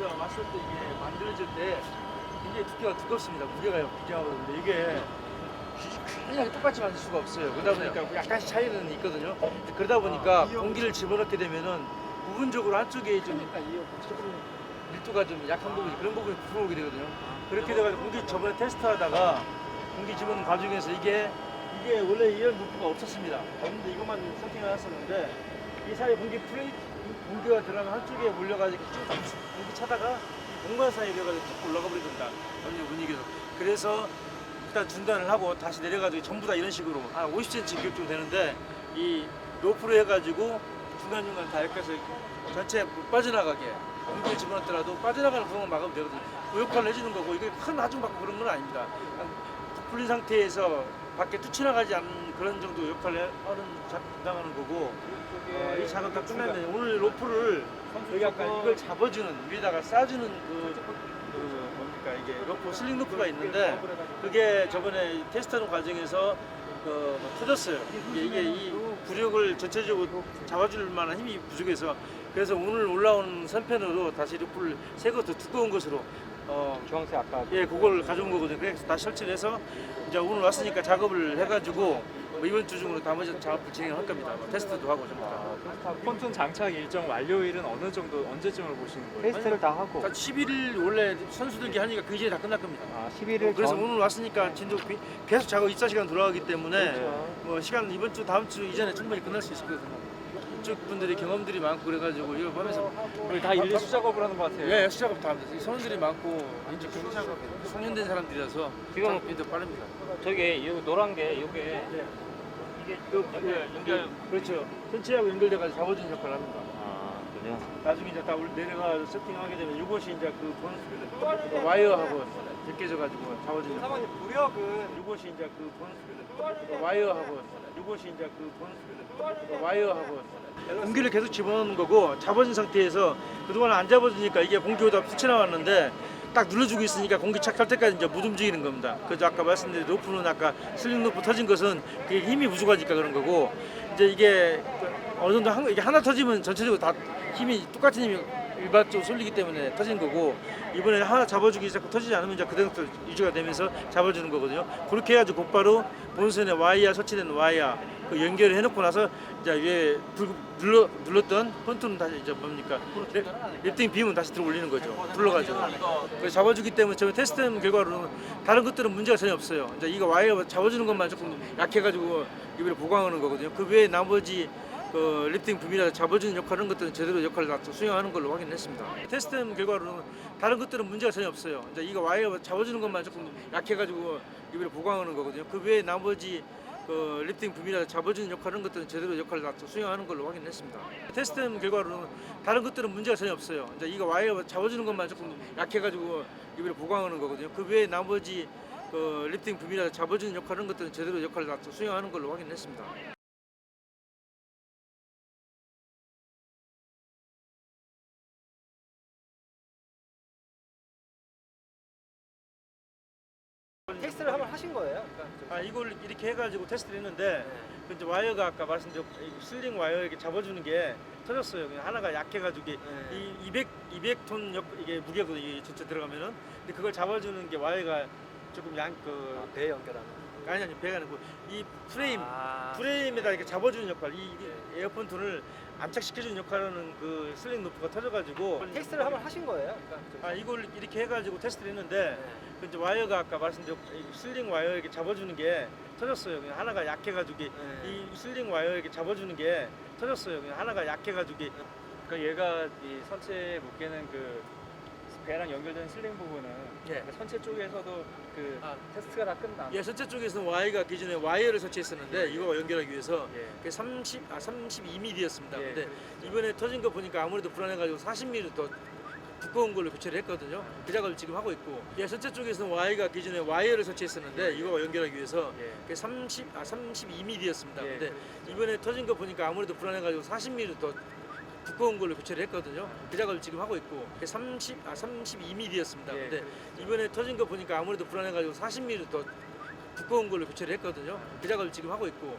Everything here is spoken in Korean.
봤을 때 이게 만들어질 때 굉장히 두께가 두껍습니다. 무게가 굉장하거든요. 이게 그냥 똑같이 만들 수가 없어요. 그러다 보니까 약간씩 차이는 있거든요. 그러다 보니까 공기를 집어넣게 되면은 부분적으로 한쪽에 좀 조금 밀도가 좀 약한 부분이 그런 부분이 부풀어오게 되거든요. 그렇게 돼가지고 공기 저번에 테스트하다가 공기 집어넣는 과정에서 이게 이게 원래 이런 루프가 없었습니다. 없는데 이것만 세팅을 했었는데 이 사이에 공기 플레이트 공기가 들어가면 한쪽에 몰려가지고 쭉 공기 차다가 공간 사이에 들어가지고 쭉 올라가 버리던다. 완전 분위기에서. 그래서 일단 중단을 하고 다시 내려가지고 전부 다 이런 식으로 한 50cm 규격 정도 되는데 이 로프로 해가지고 중간중간 다 이렇게 해서 전체 못 빠져나가게 공기를 집어넣더라도 빠져나가는 구멍을 막으면 되거든요. 그 역할을 해주는 거고 이게 큰 나중 받고 그런 건 아닙니다. 부풀린 상태에서 밖에 뚫쳐나가지 않는 그런 정도 역할을 하는 작당하는 거고 작업 다 끝났는데 오늘 로프를 여기 아까 이걸 잡아주는 위에다가 싸주는 그, 그 뭡니까 이게 로프 슬링 로프가 있는데 그게 저번에 테스트하는 과정에서 그뭐 터졌어요. 이게, 이게 이 부력을 전체적으로 잡아줄 만한 힘이 부족해서 그래서 오늘 올라온 선편으로 다시 로프를 새거 더 두꺼운 것으로 어, 주황색 아까 예, 그걸 가져온 거거든요. 그래서 다시 설치를 해서 이제 오늘 왔으니까 작업을 해가지고 뭐 이번 주 중으로 나머지 작업을 진행할 겁니다. 뭐 테스트도 하고 전부 다. 폰톤 장착 일정 완료일은 어느 정도 언제쯤을 보시는 거예요? 테스트를 다 하고 그러니까 11일 원래 선수들기 하니까 그 이전에 다 끝날 겁니다. 아 11일 그래서 전 오늘 왔으니까 진도 비- 계속 작업 24시간 돌아가기 때문에 그렇죠. 뭐 시간 이번 주 다음 주 이전에 충분히 끝날 수 있거든요. 이쪽 분들이 경험들이 많고 그래가지고 이거 하면서 거의 다 일일이 수작업을 하는 것 같아요. 예, 수작업 다 합니다. 선수들이 많고 이제 성년된 사람들이라서 지금- 작업이 더 빠릅니다. 저기 이 노란 게 이게 네. 이게 그, 예, 연결 그렇죠. 전체하고 연결돼가지고 잡아주는 역할을 합니다. 아 나중에 이제 다 올- 내려가 세팅하게 되면 이것이 이제 그 본- 그 와이어하고 제껴져가지고 잡아주는 역할. 사모님 부력은 이것이 이제 그 본- 그 와이어하고 이것이 이제 그 본- 그 와이어하고 공기를 계속 집어넣는 거고 잡아진 상태에서 그동안 안 잡아주니까 이게 공기보다 튀쳐나왔는데 딱 눌러주고 있으니까 공기 착할 때까지 이제 못 움직이는 겁니다. 그래서 아까 말씀드린 로프는 아까 슬링 로프 터진 것은 그게 힘이 부족하니까 그런 거고 이제 이게 어느 정도 한, 이게 하나 터지면 전체적으로 다 힘이 똑같은 힘이 일반적으로 쏠리기 때문에 터진 거고 이번에 하나 잡아주기 시작하고 터지지 않으면 이제 그대로 유지가 되면서 잡아주는 거거든요. 그렇게 해가지고 곧바로 본선에 와이어 설치된 와이어 그 연결을 해놓고 나서 이제 위에 불, 눌러 눌렀던 폰트는 다시 이제 뭡니까 랩- 랩팅 빔은 다시 들어 올리는 거죠. 불러가지고 그래서 잡아주기 때문에 저희 테스트 결과로는 다른 것들은 문제가 전혀 없어요. 이제 이거 와이어 잡아주는 것만 조금 약해가지고 이번에 보강하는 거거든요. 그 외에 나머지 그 리프팅 붐이라든지 잡아주는 역할은 것들은 제대로 역할을 다 수행하는 걸로 확인했습니다. 테스트 결과로는 다른 것들은 문제가 전혀 없어요. 이제 이거 와이어 잡아주는 것만 조금 약해가지고 이번에 보강하는 거거든요. 그 외에 나머지 그 리프팅 붐이라든지 잡아주는 역할은 것들은 제대로 역할을 다 수행하는 걸로 확인했습니다. 테스트 결과로는 다른 것들은 문제가 전혀 없어요. 이제 이거 와이어 잡아주는 것만 조금 약해가지고 이번에 보강하는 거거든요. 그 외에 나머지 그 리프팅 붐이라든지 잡아주는 역할은 것들은 제대로 역할을 다 수행하는 걸로 확인했습니다. 테스트를 한번 하신 거예요? 그러니까 좀- 아 이걸 이렇게 해가지고 테스트를 했는데 그 이제 와이어가 아까 말씀드린 이 슬링 와이어 이렇게 잡아주는 게 터졌어요. 그냥 하나가 약해가지고 이게 네. 이 200, 200톤 역, 이게 무게거든요. 전체 들어가면은 근데 그걸 잡아주는 게 와이어가 조금 양 그 아, 배 연결하는. 아니 아니 배가 아니고 이 프레임 아, 프레임에다 이렇게 잡아주는 역할, 이 에어폰트를 안착시켜주는 역할하는 그 슬링 루프가 터져가지고 테스트를 한번 하신 거예요? 그러니까 좀- 아 이걸 이렇게 해가지고 테스트를 했는데 네. 그 이제 와이어가 아까 말씀드린 이 슬링 와이어 이렇게 잡아주는 게 터졌어요. 그냥 하나가 약해가지고 네. 이 슬링 와이어 이렇게 잡아주는 게 터졌어요. 그냥 하나가 약해가지고 그러니까 얘가 이 선체 묶이는 그 배랑 연결된 슬링 부분은 예. 그 선체 쪽에서도 그 아. 테스트가 다 끝나. 예, 선체 쪽에서는 Y가 기존에 와이어를 설치했었는데 이거 연결하기 위해서 예. 그게 30, 아 32mm였습니다. 예, 근데 이번에 터진 거 보니까 아무래도 불안해가지고 40mm 더 두꺼운 걸로 교체를 했거든요. 그 작업을 지금 하고 있고 예, 선체 쪽에서는 Y가 기존에 와이어를 설치했었는데 이거 연결하기 위해서 예. 그게 30, 아 32mm였습니다. 예, 근데 이번에 터진 거 보니까 아무래도 불안해가지고 40mm 더 두꺼운 걸로 교체를 했거든요. 그 작업을 지금 하고 있고 그게 30, 아 32mm였습니다. 예, 근데 이번에 터진 거 보니까 아무래도 불안해가지고 40mm 더 두꺼운 걸로 교체를 했거든요. 그 작업을 지금 하고 있고